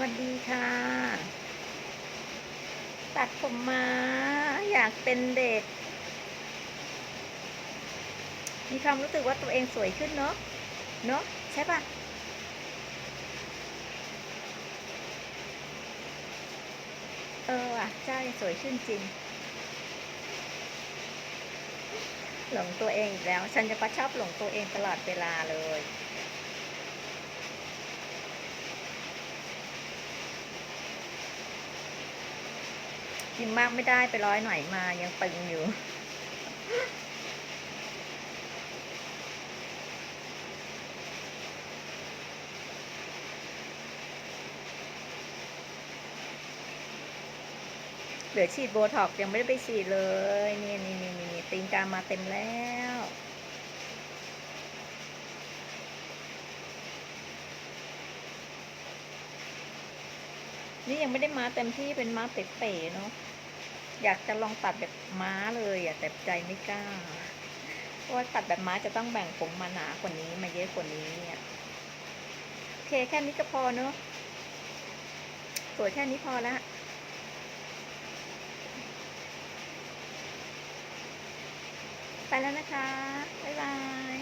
วัสดีค่ะ ตัดผมมาอยากเป็นเด็ก มีความรู้สึกว่าตัวเองสวยขึ้นเนาะเนาะใช่ปะเออว่ะใช่สวยขึ้นจริง หลงตัวเองอีกแล้ว ฉันจะประชอบหลงตัวเองตลอดเวลาเลย กินมากไม่ได้ไปร้อยหน่อยมายังตึงอยู่ เหลือฉีดโบท็อกยังไม่ได้ไปฉีดเลย นี่นี่นี่นี่ตีนกามาเต็มแล้ว นี่ยังไม่ได้ม้าเต็มที่เป็นม้าเป๋ๆเนาะอยากจะลองตัดแบบม้าเลยอะแต่ใจไม่กล้าเพราะว่าตัดแบบม้าจะต้องแบ่งผมมาหนากว่านี้มาเยอะกว่านี้เนี่ยโอเคแค่นี้ก็พอเนาะสวยแค่นี้พอละไปแล้วนะคะ บ๊ายบาย